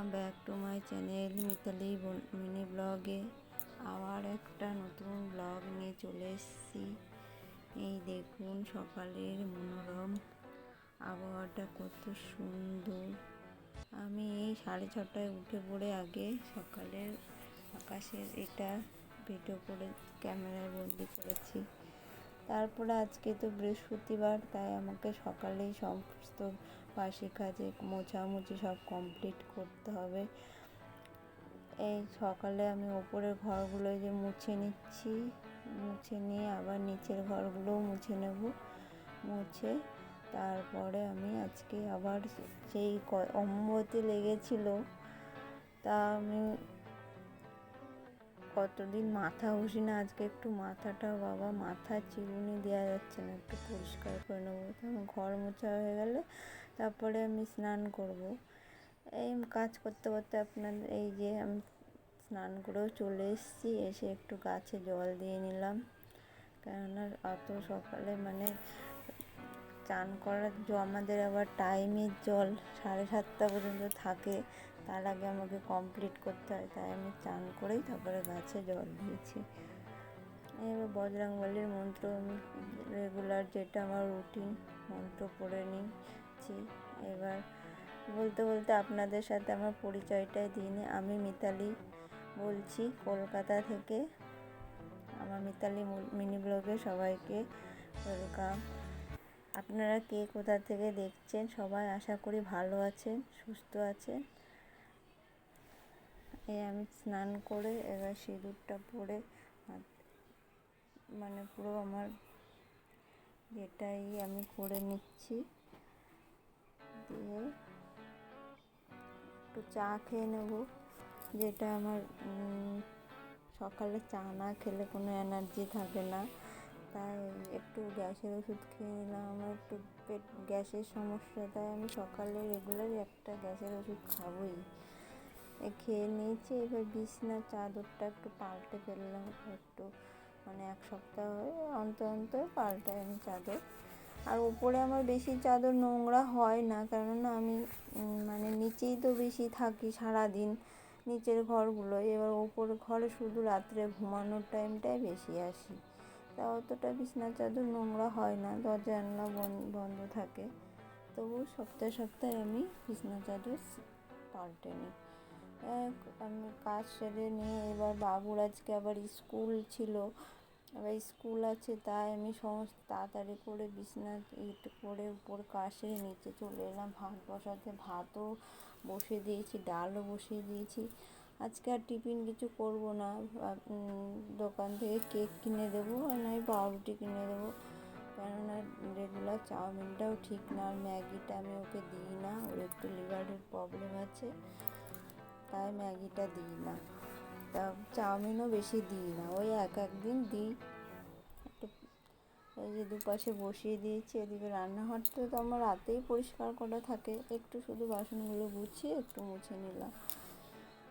Welcome back to my channel Mitali mini ব্লগে আবার একটা নতুন ব্লগ নিয়ে চলে এসেছি। এই দেখুন, সকালের মনোরম আবহাওয়াটা কত সুন্দর। আমি এই সাড়ে ছটায় উঠে পড়ে আগে সকালের আকাশের এটা ভিডিও করে, ক্যামেরায় বন্দি করেছি। তারপরে আজকে তো বৃহস্পতিবার, তাই আমাকে সকালেই সমস্ত বাসি কাজে মোছামুছি সব কমপ্লিট করতে হবে। এই সকালে আমি ওপরের ঘরগুলো যে মুছে নিচ্ছি। মুছে নিয়ে আবার নিচের ঘরগুলোও মুছে নেব। মুছে তারপরে আমি আজকে আবার সেই অম্বতি লেগেছিল। তা আমি কতদিন মাথা ঘষি না, আজকে একটু মাথাটা বাবা মাথা চিরুনি দেওয়া যাচ্ছে না, একটু পরিষ্কার করে নেব। ঘর মোছা হয়ে গেলে তারপরে আমি স্নান করব। এই কাজ করতে করতে আপনার এই যে আমি স্নান করেও চলে এসেছি, এসে একটু গাছে জল দিয়ে নিলাম। কেননা অত সকালে মানে চান করার আমাদের আবার টাইমের জল সাড়ে সাতটা পর্যন্ত থাকে, তার আগে আমাকে কমপ্লিট করতে হয়, তাই আমি চান করেই তারপরে গাছে জল দিয়েছি। এবার বজরাংবলির মন্ত্র আমি রেগুলার যেটা আমার রুটিন মন্ত্র পড়ে নিচ্ছি এবার বলতে বলতে আপনাদের সাথে আমার পরিচয়টাই দিইনি আমি মিতালি বলছি কলকাতা থেকে। আমার মিতালি মিনি ব্লগে সবাইকে ওয়েলকাম। আপনারা কে কোথা থেকে দেখছেন? সবাই আশা করি ভালো আছেন, সুস্থ আছেন। এই আমি স্নান করে, এবার সিঁদুরটা পরে মানে পুরো আমার যেটাই আমি করে নিচ্ছি। দিয়ে একটু চা খেয়ে নেব। যেটা আমার সকালে চা না খেলে কোনো এনার্জি থাকে না। তাই একটু গ্যাসের ওষুধ খেয়ে নিলাম। আমার একটু পেট, গ্যাসের সমস্যা, তাই আমি সকালে রেগুলারই একটা গ্যাসের ওষুধ খাবোই। খেয়ে নিয়েছি, এবার বিছনার চাদরটা একটু পাল্টে ফেললাম। একটু মানে এক সপ্তাহ অন্তর অন্তর পাল্টাই আমি চাদর। আর উপরে আমার বেশি চাদর নোংরা হয় না, কেননা আমি মানে নিচেই তো বেশি থাকি সারাদিন, নিচের ঘরগুলো। এবার ওপর ঘরে শুধু রাত্রে ঘুমানোর টাইমটাই বেশি আসি। তা অতটা বিছনা চাদর নোংরা হয় না, দরজা, জানলা বন্ধ থাকে। তবু সপ্তাহে সপ্তাহে আমি বিছনা চাদর পাল্টে নিই। আমি কাজ সেরে নিয়ে এবার বাবুর আজকে আবার স্কুল ছিল। এবার স্কুল আছে, তাই আমি সমস্ত তাড়াতাড়ি করে বিছনা ইট করে উপর কাশে নিচে চলে এলাম। ভাত বসাতে ভাতও বসিয়ে দিয়েছি, ডালও বসিয়ে দিয়েছি। আজকে আর টিফিন কিছু করব না। দোকান থেকে কেক কিনে দেবো আর নয় পাউরুটি কিনে দেবো। কেননা রেগুলার চাউমিনটাও ঠিক না, আর ম্যাগিটা আমি ওকে দিই না। ওর একটু লিভারের প্রবলেম আছে, তাই ম্যাগিটা দিই না। তা চাউমিনও বেশি দিই না, ওই এক একদিন দিই। একটু এই যে দুপাশে বসিয়ে দিয়েছি, এদিকে রান্নাঘরটা তো আমার রাতেই পরিষ্কার করা থাকে। একটু শুধু বাসনগুলো গুছিয়ে একটু মুছে নিলাম।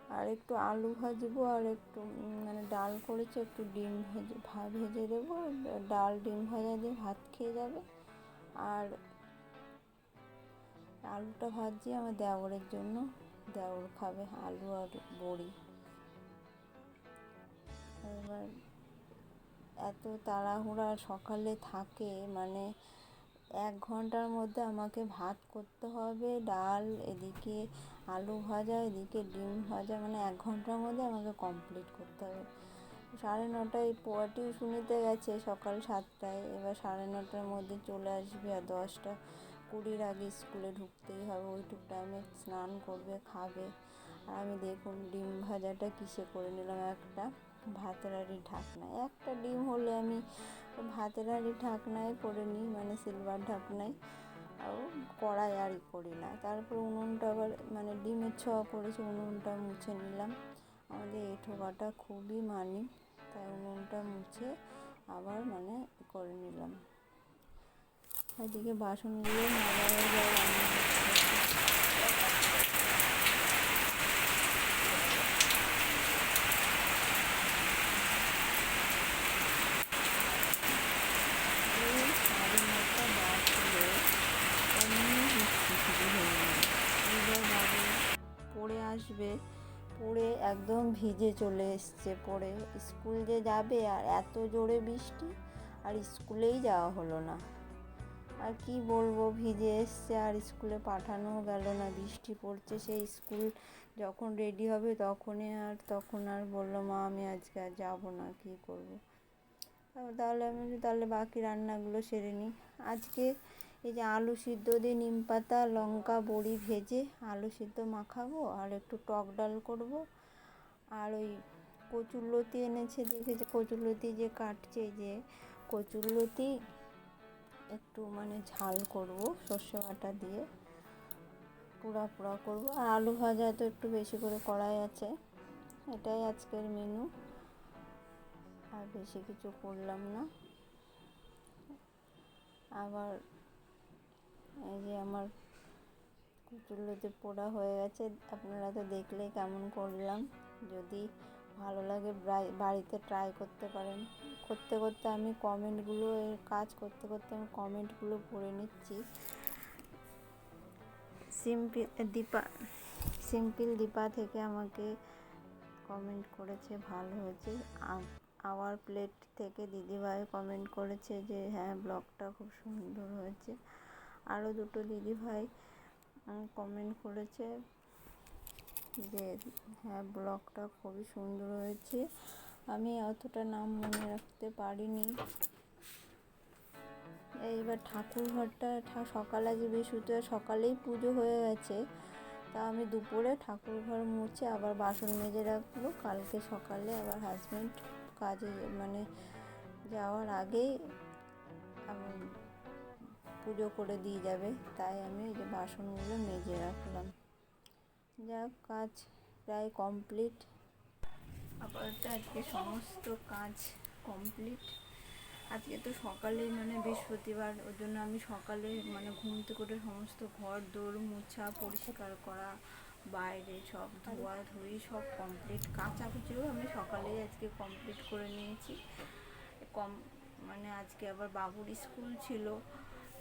আর একটু আলু ভাজবো, আর একটু মানে ডাল করেছে, একটু ডিম ভেজে ভেজে দেবো। ডাল, ডিম ভাজা দিয়ে ভাত খেয়ে যাবে। আর আলুটা ভাজছি, আমার দেওরের জন্য। দেওর খাবে আলু আর বড়ি। এবার এত তাড়াহুড়া সকালে থাকে মানে এক ঘণ্টার মধ্যে আমাকে ভাত করতে হবে, ডাল, এদিকে আলু ভাজা, এদিকে ডিম ভাজা মানে এক ঘণ্টার মধ্যে আমাকে কমপ্লিট করতে হবে। সাড়ে নটায় টিউশনিতে গেছে সকাল সাতটায়, এবার সাড়ে নটার মধ্যে চলে আসবে আর দশটা কুড়ির আগে স্কুলে ঢুকতেই হবে, ওইটুক টাইমে স্নান করবে, খাবে। আর আমি দেখুন ডিম ভাজাটা কিসে করে নিলাম একটা। ভাতের হাঁড়ির ঢাকনায়। একটা ডিম হলে আমি ভাতের হাঁড়ির ঢাকনায় করে নিই মানে সিলভার ঢাকনায়। আর কড়াই আরই করি না। তারপর উনুনটা আবার মানে ডিমের ছোঁয়া করেছে উনুনটা মুছে নিলাম। আমাদের এই ঠোকাটা খুবই মানি, তাই উনুনটা মুছে আবার মানে করে নিলাম। এদিকে বাসনগুলো মাজা হয়ে যায় রান্না সাড়ে নটা বাজলে অমনি বৃষ্টি শুরু হয়ে গেল একদম ভিজে চলে এসছে পড়ে স্কুল যে যাবে আর এত জোরে বৃষ্টি, আর স্কুলেই যাওয়া হলো না। আর কি বলব, ভিজে এসছে আর স্কুলে পাঠানোও গেল না, বৃষ্টি পড়ছে। সেই স্কুল যখন রেডি হবে তখনই আর, তখন আর বলল, মা, আমি আজকে আর যাব না, কী করব? তাহলে আমি তাহলে বাকি রান্নাগুলো সেরে নিই। আজকে এই যে আলু সিদ্ধ দিয়ে নিম পাতা, লঙ্কা, বড়ি ভেজে আলু সিদ্ধ মাখাবো আর একটু টক ডাল করব। আর ওই কচুরলতি এনেছে দেখেছে কচুরলতি যে কাটছে যে কচুরলতি একটু মানে ঝাল করব, সর্ষে বাটা দিয়ে পোড়া পোড়া করব। আর আলু ভাজা তো একটু বেশি করে কড়াই আছে, এটাই আজকের মেনু আর বেশি কিছু করলাম না। আবার এই যে আমার কুচুল্লোতে পোড়া হয়ে গেছে, আপনারা তো দেখলে কেমন করলাম। যদি ভালো লাগে বাড়িতে ট্রাই করতে পারেন। করতে করতে আমি কমেন্টগুলো এর কাজ করতে করতে আমি কমেন্টগুলো পড়ে নিচ্ছি। সিম্পল দীপা সিম্পল দীপা থেকে আমাকে কমেন্ট করেছে, ভালো হয়েছে। আওয়ার প্লেট থেকে দিদিভাই কমেন্ট করেছে যে হ্যাঁ ব্লগটা খুব সুন্দর হয়েছে। আরও দুটো দিদিভাই কমেন্ট করেছে। যে হ্যাঁ ব্লগটা খুবই সুন্দর হয়েছে। আমি অতটা নাম মনে রাখতে পারিনি। এইবার ঠাকুর ঘরটা সকালে আজ বৃহস্পতিবার, সকালেই পুজো হয়ে গেছে। তা আমি দুপুরে ঠাকুর ঘর মুছে আবার বাসন মেজে রাখব। কালকে সকালে আবার হাজব্যান্ড কাজে মানে যাওয়ার আগেই আমি পুজো করে দিয়ে যাবে। তাই আমি এই যে বাসনগুলো মেজে রাখলাম। যাক, কাজ প্রায় কমপ্লিট আপাতত আজকে সমস্ত কাজ কমপ্লিট আজকে তো সকালে মানে বৃহস্পতিবার, ওর জন্য আমি সকালে মানে ঘুম থেকে করে সমস্ত ঘর দৌড় মোছা, পরিষ্কার করা, বাইরে সব ধোয়া ধুই, সব কমপ্লিট কাচাকুচিও আমি সকালেই আজকে কমপ্লিট করে নিয়েছি। কম মানে আজকে আবার বাবুর স্কুল ছিল।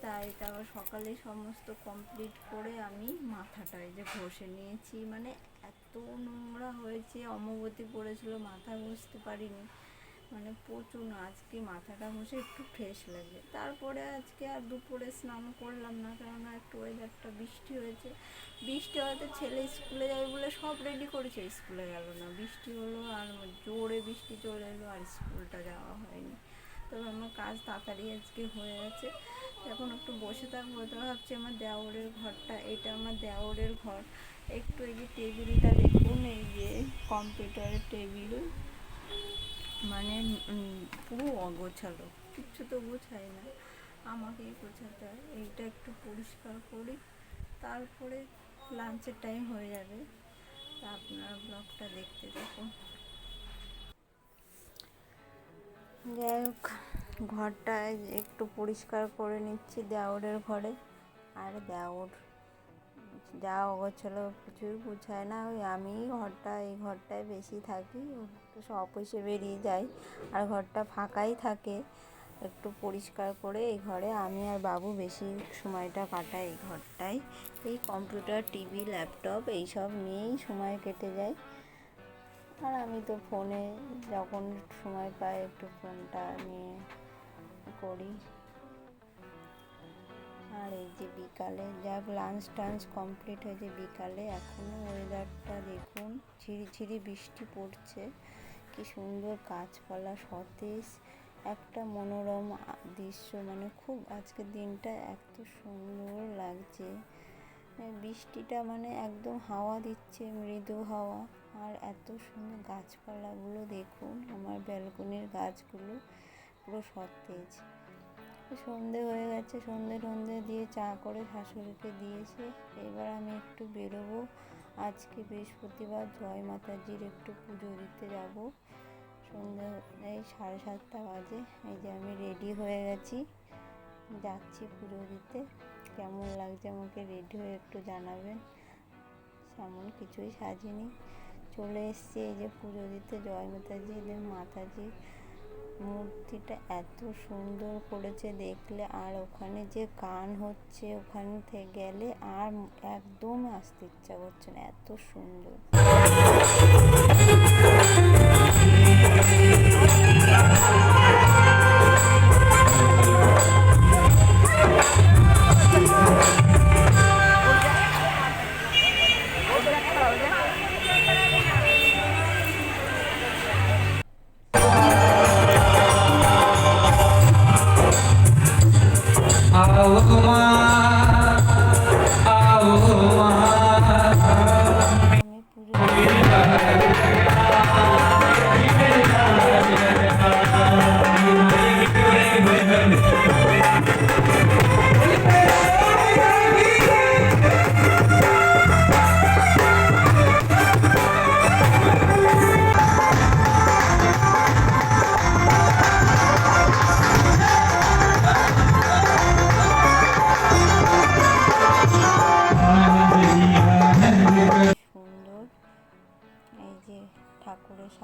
তাই তারপর সকালে সমস্ত কমপ্লিট করে আমি মাথাটা এই যে ঘষে নিয়েছি। মানে এত নোংরা হয়েছে, অমবতী পড়েছিল, মাথা ঘষতে পারিনি। মানে প্রচুর আজকে মাথাটা ঘষে একটু ফ্রেশ লাগে তারপরে আজকে আর দুপুরে স্নান করলাম না, কেননা একটু ওয়েদারটা বৃষ্টি হয়েছে। বৃষ্টি হয়তো ছেলে স্কুলে যাবে বলে সব রেডি করেছে, স্কুলে গেল না। বৃষ্টি হলো আর জোরে বৃষ্টি চলে এলো আর স্কুলটা যাওয়া হয়নি। তবে আমার কাজ তাড়াতাড়ি আজকে হয়ে গেছে। এখন একটু বসে থাকব, তো ভাবছি আমার দেওরের ঘরটা, এটা আমার দেওরের ঘর। একটু এই যে টেবিলটা দেখুন, এই যে কম্পিউটারের টেবিল। মানে পুরো অগোছালো, কিচ্ছু তো গোছাই না। আমাকেই গোছাতে হয়, এইটা একটু পরিষ্কার করি, তারপরে লাঞ্চের টাইম হয়ে যাবে। তা আপনারা ব্লগটা দেখতে দেখুন যাই হোক, ঘরটা একটু পরিষ্কার করে নিচ্ছি দেওরের ঘরে। আর দেওর যা অগোছালো প্রচুর গুছায় না। ওই আমি ঘরটা, এই ঘরটায় বেশি থাকি। একটু অফিসে বেরিয়ে যাই। আর ঘরটা ফাঁকাই থাকে। একটু পরিষ্কার করে এই ঘরে আমি আর বাবু বেশি সময়টা কাটাই এই ঘরটায়। এই কম্পিউটার টিভি ল্যাপটপ এইসব নিয়েই সময় কেটে যায়। আর আমি তো ফোনে যখন সময় পাই একটু ফোনটা নিয়ে করি। আর এই যে বিকালে যাক লাঞ্চ টাঞ্চ কমপ্লিট হয়েছে বিকালে। এখনও ওয়েদারটা দেখুন, ঝিরিঝিরি বৃষ্টি পড়ছে। কি সুন্দর গাছপালা, সতেজ। একটা মনোরম দৃশ্য। মানে খুব আজকের দিনটা এত সুন্দর লাগছে। বৃষ্টিটা মানে একদম হাওয়া দিচ্ছে, মৃদু হাওয়া। আর এত সুন্দর গাছপালাগুলো দেখুন, আমার ব্যালকনির গাছগুলো পুরো সতেজ। সন্ধে হয়ে গেছে, সন্ধে টন্ধে দিয়ে চা করে শাশুড়িকে দিয়েছে। এবার আমি একটু বেরোবো। আজকে বৃহস্পতিবার, জয় মাতাজির একটু পুজো দিতে যাব। সন্ধে এই সাড়ে সাতটা বাজে। এই যে আমি রেডি হয়ে গেছি। যাচ্ছি পুজো দিতে। কেমন লাগছে আমাকে রেডি হয়ে একটু জানাবেন। তেমন কিছুই সাজিনি। চলে এসছি এই যে পুজো দিতে। জয় মাতাজি এদের মাতাজি মূর্তিটা এত সুন্দর করেছে দেখলে। আর ওখানে যে গান হচ্ছে, ওখান থেকে গেলে আর একদম আসতে ইচ্ছা করছে না। এত সুন্দর। Thank you.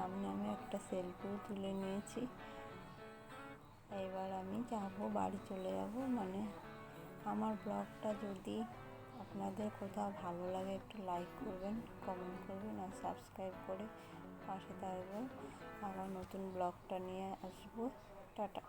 সামনে আমি একটা সেলফিও তুলে নিয়েছি। এবার আমি যাব, বাড়ি চলে যাব। মানে আমার ব্লগটা যদি আপনাদের কোথাও ভালো লাগে, একটু লাইক করবেন কমেন্ট করবেন আর সাবস্ক্রাইব করে পাশে থাকবেন। আবার নতুন ব্লগটা নিয়ে আসব। টাটা।